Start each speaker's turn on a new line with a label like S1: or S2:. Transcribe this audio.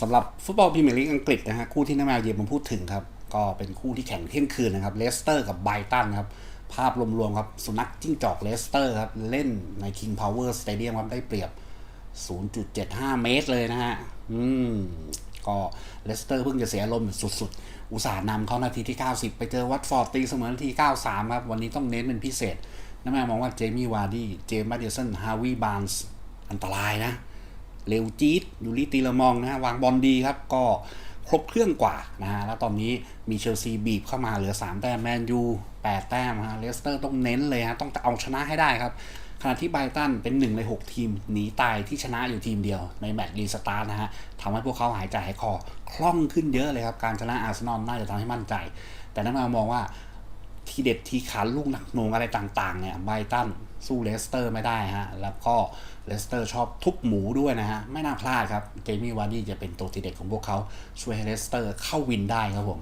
S1: สำหรับฟุตบอลพรีเมียร์ลีกอังกฤษนะฮะคู่ที่น้าแมวเย็นผมพูดถึงครับ ก็เป็นคู่ที่แข่งเที่ยงคืนนะครับเลสเตอร์กับไบตันครับ ภาพรวมๆครับ สุนัขจิ้งจอกเลสเตอร์ครับ เล่นใน King Power Stadium ครับได้เปรียบ 0.75 เมตรเลยนะฮะ อืม ก็เลสเตอร์เพิ่งจะเสียอารมสุดๆ อุตส่าห์นำเขานาทีที่ 90 ไปเจอวัตฟอร์ดตีเสมอนาที 93 ครับ วันนี้ต้องเน้นเป็นพิเศษน้าแม่มองว่าเจมี่วาร์ดี้เจมส์แมดดิสันฮาวิบานส์อันตรายนะ เร็วจี๊ดยูริตีละมองนะฮะวางบอลดีครับก็ครบเครื่องกว่านะฮะแล้วตอนนี้มีเชลซีบีบเข้ามาเหลือ 3 แต้มแมนยู8แต้มฮะเลสเตอร์ต้องเน้นเลยฮะต้องเอาชนะให้ได้ครับขณะที่ไบรตันเป็นหนึ่งใน 6 ทีมหนีตายที่ชนะอยู่ทีมเดียวในแมตช์รีสตาร์นะฮะทำให้พวกเขาหายใจหายคอคล่องขึ้นเยอะเลยครับ การชนะอาร์เซนอลน่าจะทำให้มั่นใจ แต่นั่นมามองว่า ทีเด็ดทีขาลูกหนักหน่วงอะไรต่างๆเนี่ยไบตันสู้เลสเตอร์ไม่ได้ฮะ แล้วก็เลสเตอร์ชอบทุบหมูด้วยนะฮะ ไม่น่าพลาดครับ เจมี่วาร์ดี้จะเป็นตัวทีเด็ดของพวกเขาช่วยให้เลสเตอร์เข้าวินได้ครับผม